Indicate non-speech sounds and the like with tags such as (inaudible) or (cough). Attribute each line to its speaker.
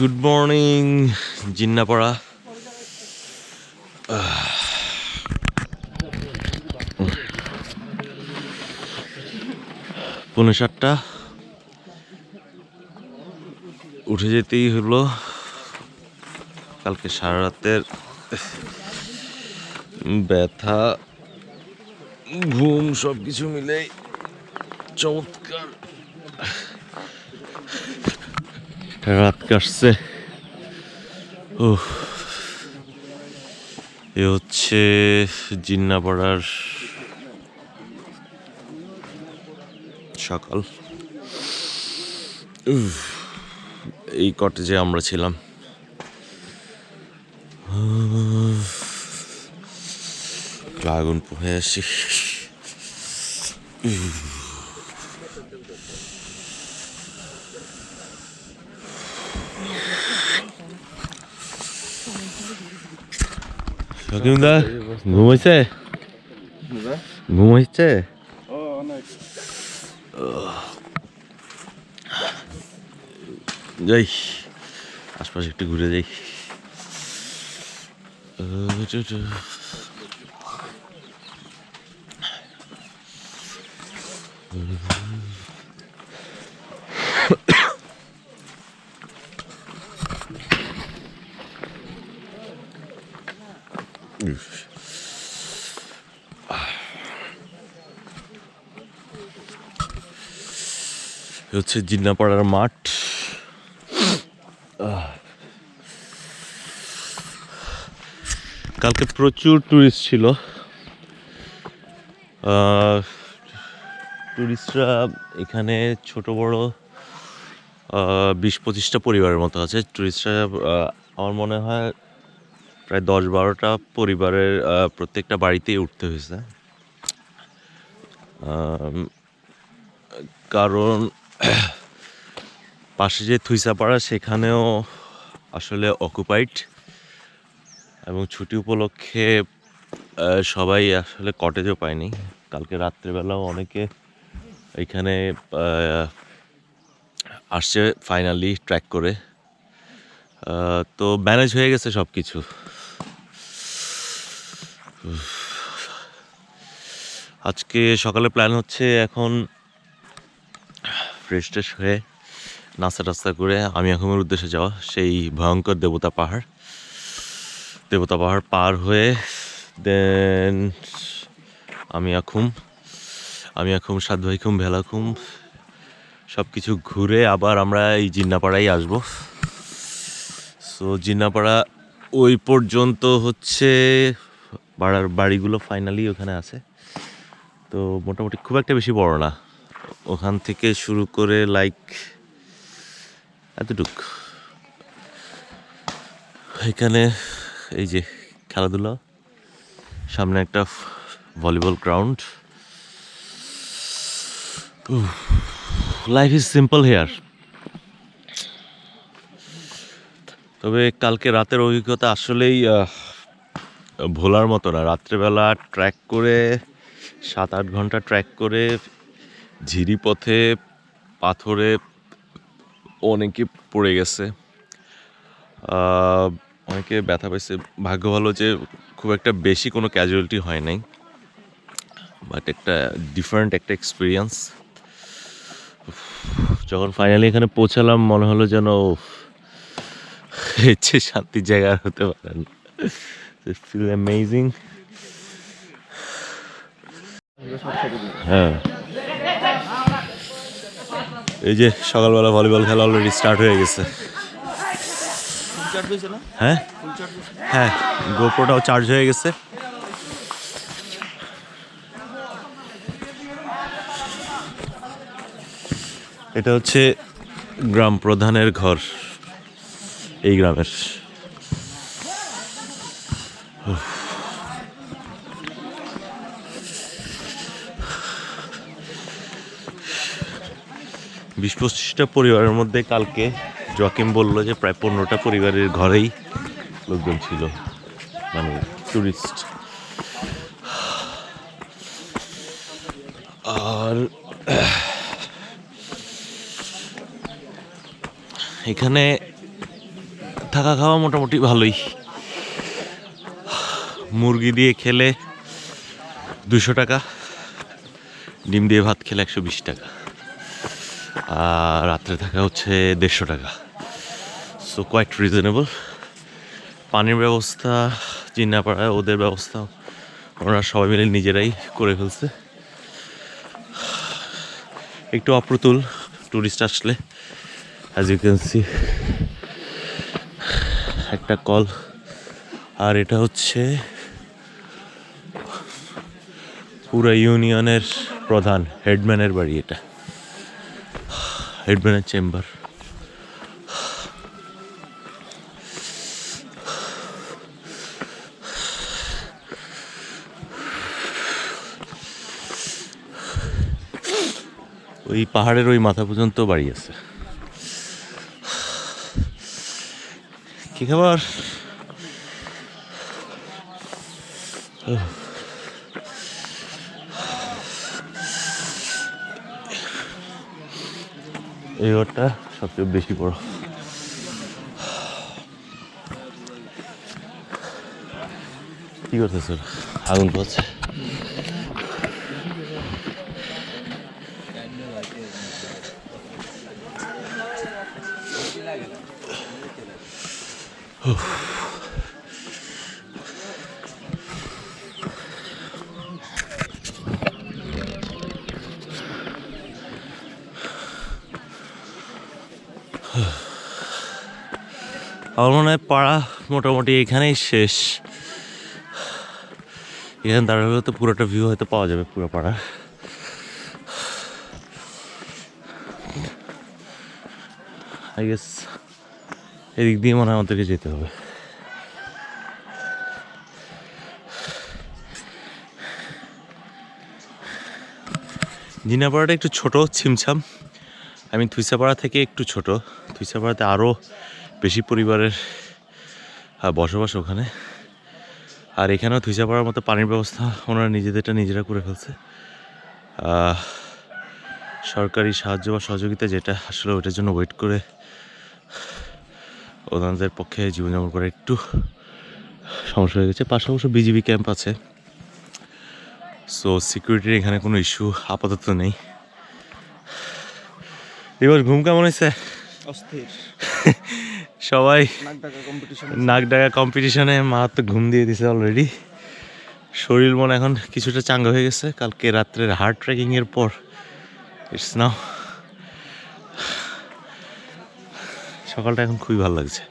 Speaker 1: Good morning Jinnapara পৌনে সাতটা। উঠে যেতেই হলো। কালকে সারা রাতের ব্যথা, ঘুম সব কিছু মিলেই চমৎকার। রাত কাটছে। ও এ হচ্ছে জিন্নাপাড়ার সকাল। এই কটেজে আমরা ছিলাম। আগুন পোহে আসি। সকিমদা ঘুমাইছে ঘুমাইছে যাই আশপাশে একটু ঘুরে যাই আহ, হচ্ছে জিন্নাপাড়ার মাঠ। কালকে প্রচুর টুরিস্ট ছিল। টুরিস্টরা এখানে ছোট, বড় বিশ পঁচিশটা পরিবারের মতো আছে। টুরিস্টরা আমার মনে হয় প্রায় দশ বারোটা পরিবারের প্রত্যেকটা বাড়িতেই উঠতে হয়েছে। কারণ (clears throat) পাশে যে থুইসাপাড়া, সেখানেও আসলে অকুপাইড এবং ছুটি উপলক্ষে সবাই আসলে কটেজও পায়নি। কালকে রাত্রেবেলাও অনেকে এখানে আসছে ফাইনালি ট্র্যাক করে। তো ম্যানেজ হয়ে গেছে সব কিছু আজকে সকালে প্ল্যান হচ্ছে এখন ফ্রেশ ট্রেশ হয়ে নাস্তা টাস্তা করে আমি আখুমের উদ্দেশ্যে যাওয়া সেই ভয়ঙ্কর দেবতা পাহাড়। দেবতা পাহাড় পার হয়ে দেন আমি আখুম আমি আখুম সাত ভাইখুম ভেলাখুম সব কিছু ঘুরে আবার আমরা এই জিন্নাপাড়াই আসব। সো জিন্নাপাড়া ওই পর্যন্ত হচ্ছে বাড়ার বাড়িগুলো ফাইনালি ওখানে আছে। তো মোটামুটি খুব একটা বেশি বড় না। ওখান থেকে শুরু করে লাইক এতটুক। এখানে এই যে খেলাধুলা, সামনে একটা volleyball ground. Life is simple here তবে কালকে রাতের অভিজ্ঞতা আসলেই ভোলার মতো না। রাত্রেবেলা ট্র্যাক করে, সাত আট ঘণ্টা ট্র্যাক করে ঝিরি পথে পাথরে অনেকে পড়ে গেছে। অনেকে ব্যথা পেয়েছে ভাগ্য ভালো যে খুব একটা বেশি কোনো ক্যাজুয়ালিটি হয় নাই বাট একটা ডিফারেন্ট একটা এক্সপিরিয়েন্স যখন ফাইনালি এখানে পৌঁছালাম, মনে হলো যেন এর শান্তির জায়গা হতে পারে না। ফিল অ্যামেজিং হ্যাঁ। এই যে সকালবেলা ভলিবল খেলা অলরেডি স্টার্ট হয়ে গেছে। হ্যাঁ? হ্যাঁ গোপ্রোটাও চার্জ হয়ে গেছে। এটা হচ্ছে গ্রাম প্রধানের ঘর, এই গ্রামের। বিশ পঁচিশটা পরিবারের মধ্যে কালকে জকিম বলল যে প্রায় পনেরোটা পরিবারের ঘরেই লোকজন ছিল মানে টুরিস্ট আর এখানে থাকা খাওয়া মোটামুটি ভালোই। মুরগি দিয়ে খেলে দুশো টাকা, ডিম দিয়ে ভাত খেলে একশো বিশ টাকা। রাত্রে থাকা হচ্ছে দেড়শো টাকা। সো কোয়াইট রিজনেবল পানির ব্যবস্থা চিন্নাপাড়ায় ওদের ব্যবস্থা ওনারা সবাই মিলে নিজেরাই করে ফেলছে। একটু অপ্রতুল টুরিস্ট আসলে। অ্যাজ ইউ ক্যান সি একটা কল আর এটা হচ্ছে পুরো ইউনিয়নের প্রধান হেডম্যানের বাড়ি এটা। হেডম্যানের চেম্বার ওই পাহাড়ের ওই মাথা পর্যন্ত বাড়ি আছে। কি খাবার? এই ঘরটা সবচেয়ে বেশি বড়। কি স্যার আগুন পাচ্ছে আমার মনে হয় পাড়া মোটামুটি এখানেই শেষ। এখানে দাঁড়ালে তো পুরোটা ভিউ হয়তো পাওয়া যাবে পুরো পাড়া। আই গেস এদিক দিয়ে মনে হয় আমাদেরকে যেতে হবে। জিনাপাড়াটা একটু ছোট, ছিমছাম। আমি থুইসাপাড়া থেকে একটু ছোট। থুইসাপাড়াতে আরও বেশি পরিবারের বসবাস ওখানে। আর এখানেও থুইসাপাড়ার মতো পানির ব্যবস্থা ওনারা নিজেদেরটা নিজেরা করে ফেলছে। সরকারি সাহায্য বা সহযোগিতা যেটা আসলে ওটার জন্য ওয়েট করে ওনাদের পক্ষে জীবনযাপন করা একটু সমস্যা হয়ে গেছে। পাশে অবশ্য বিজিবি ক্যাম্প আছে। সো সিকিউরিটির এখানে কোনো ইস্যু আপাতত নেই। এবার ঘুম কেমন হয়েছে?
Speaker 2: অস্থির। (laughs)
Speaker 1: সবাই
Speaker 2: নাক ডাকা কম্পিটিশন
Speaker 1: নাক ডাকা কম্পিটিশনে মা তো ঘুম দিয়ে দিছে অলরেডি শরীর মন এখন কিছুটা চাঙ্গা হয়ে গেছে। কালকে রাত্রের হার্ট ট্রেকিংয়ের পর। ইটস নাও (sighs) সকালটা এখন খুবই ভালো লাগছে।